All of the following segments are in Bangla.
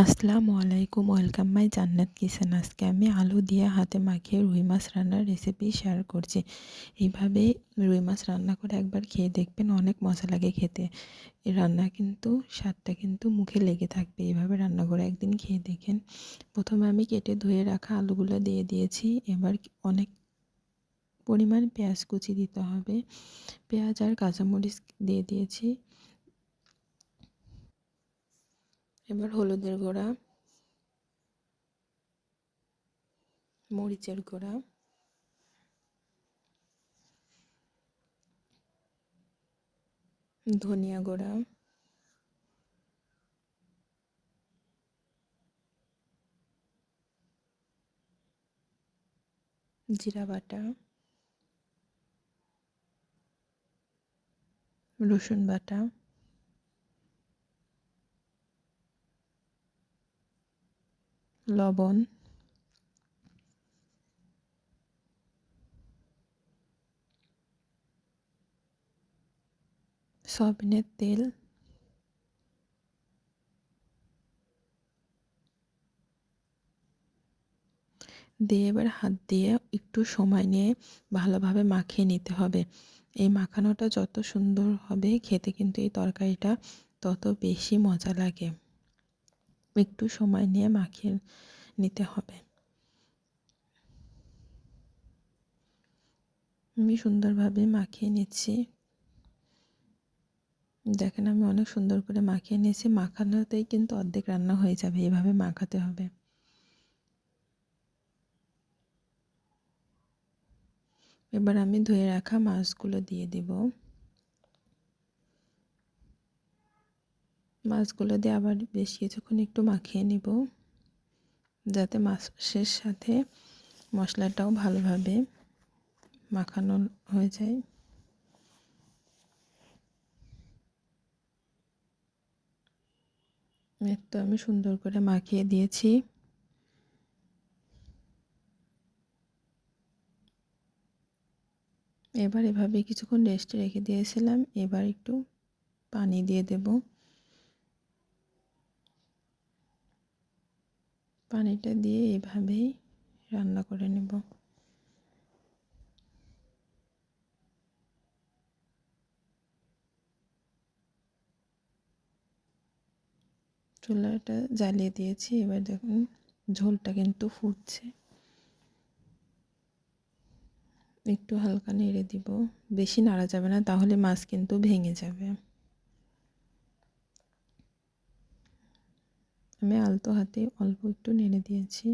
আসসালামু আলাইকুম, ওয়েলকাম মাই জান্নাত কিচেন। আজকে আমি আলু দিয়ে হাতে মাখিয়ে রুই মাছ রান্নার রেসিপি শেয়ার করছি। এইভাবে রুই মাছ রান্না করে একবার খেয়ে দেখবেন অনেক মজা লাগে খেতে। রান্না কিন্তু, স্বাদটা কিন্তু মুখে লেগে থাকবে। এইভাবে রান্না করে একদিন খেয়ে দেখেন। প্রথমে আমি কেটে ধুয়ে রাখা আলুগুলো দিয়ে দিয়েছি। এবার অনেক পরিমাণ পেঁয়াজ কুচি দিতে হবে। পেঁয়াজ আর কাঁচামরিচ দিয়ে দিয়েছি। এবার হলুদের গুঁড়া মরিচের গুঁড়া ধনিয়া গুঁড়া জিরা বাটা রসুন বাটা লবণ। সয়াবিনের তেল। দিয়ে এবার হাত দিয়ে একটু সময় নিয়ে ভালোভাবে মাখিয়ে নিতে হবে। এই মাখানোটা যত সুন্দর হবে, খেতে কিন্তু এই তরকারিটা তত বেশি মজা লাগে। একটু সময় নিয়ে মাখিয়ে নিতে হবে। আমি সুন্দরভাবে মাখিয়ে নিচ্ছি। দেখেন আমি অনেক সুন্দর করে মাখিয়ে নিয়েছি। মাখানোতেই কিন্তু অর্ধেক রান্না হয়ে যাবে, এভাবে মাখাতে হবে। এবার আমি ধুয়ে রাখা মাছগুলো দিয়ে দিব। মাছগুলো দিয়ে আবার বেশ কিছুক্ষণ একটু মাখিয়ে নিব, যাতে মাছের সাথে মশলাটাও ভালোভাবে মাখানো হয়ে যায়। তো আমি সুন্দর করে মাখিয়ে দিয়েছি। এবার এভাবে কিছুক্ষণ রেস্টে রেখে দিয়েছিলাম, এবার একটু পানি দিয়ে দেব। পানিটা দিয়ে এভাবেই রান্না করে নেব। চুলাটা জ্বালিয়ে দিয়েছি, এবার দেখুন ঝোলটা কিন্তু ফুটছে। একটু হালকা নেড়ে দিব, বেশি নাড়া যাবে না, তাহলে মাছ কিন্তু ভেঙে যাবে। আমি আলতো হাতে অল্প একটু নেড়ে দিয়েছি।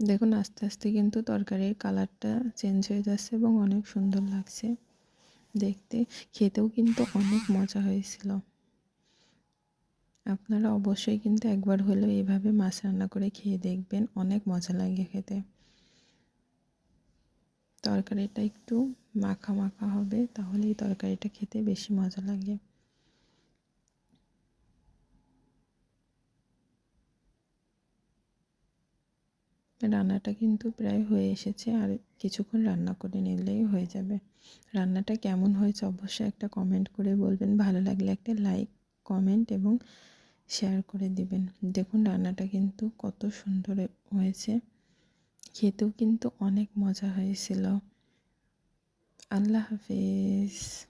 দেখুন, আস্তে আস্তে কিন্তু তরকারির কালারটা চেঞ্জ হয়ে যাচ্ছে এবং অনেক সুন্দর লাগছে দেখতে। খেতেও কিন্তু অনেক মজা হয়েছিল। আপনারা অবশ্যই কিন্তু একবার হলেও এভাবে মাছ রান্না করে খেয়ে দেখবেন, অনেক মজা লাগে খেতে। তরকারিটা একটু মাখা মাখা হবে তাহলে এই তরকারিটা খেতে বেশি মজা লাগে। রান্নাটা কিন্তু প্রায় হয়ে এসেছে, আর কিছুক্ষণ রান্না করে নিলেই হয়ে যাবে। রান্নাটা কেমন হয়েছে অবশ্যই একটা কমেন্ট করে বলবেন। ভালো লাগলে একটা লাইক কমেন্ট এবং শেয়ার করে দিবেন। দেখুন রান্নাটা কিন্তু কত সুন্দর হয়েছে। খেতেও কিন্তু অনেক মজা হয়েছিল। আল্লাহ হাফিজ।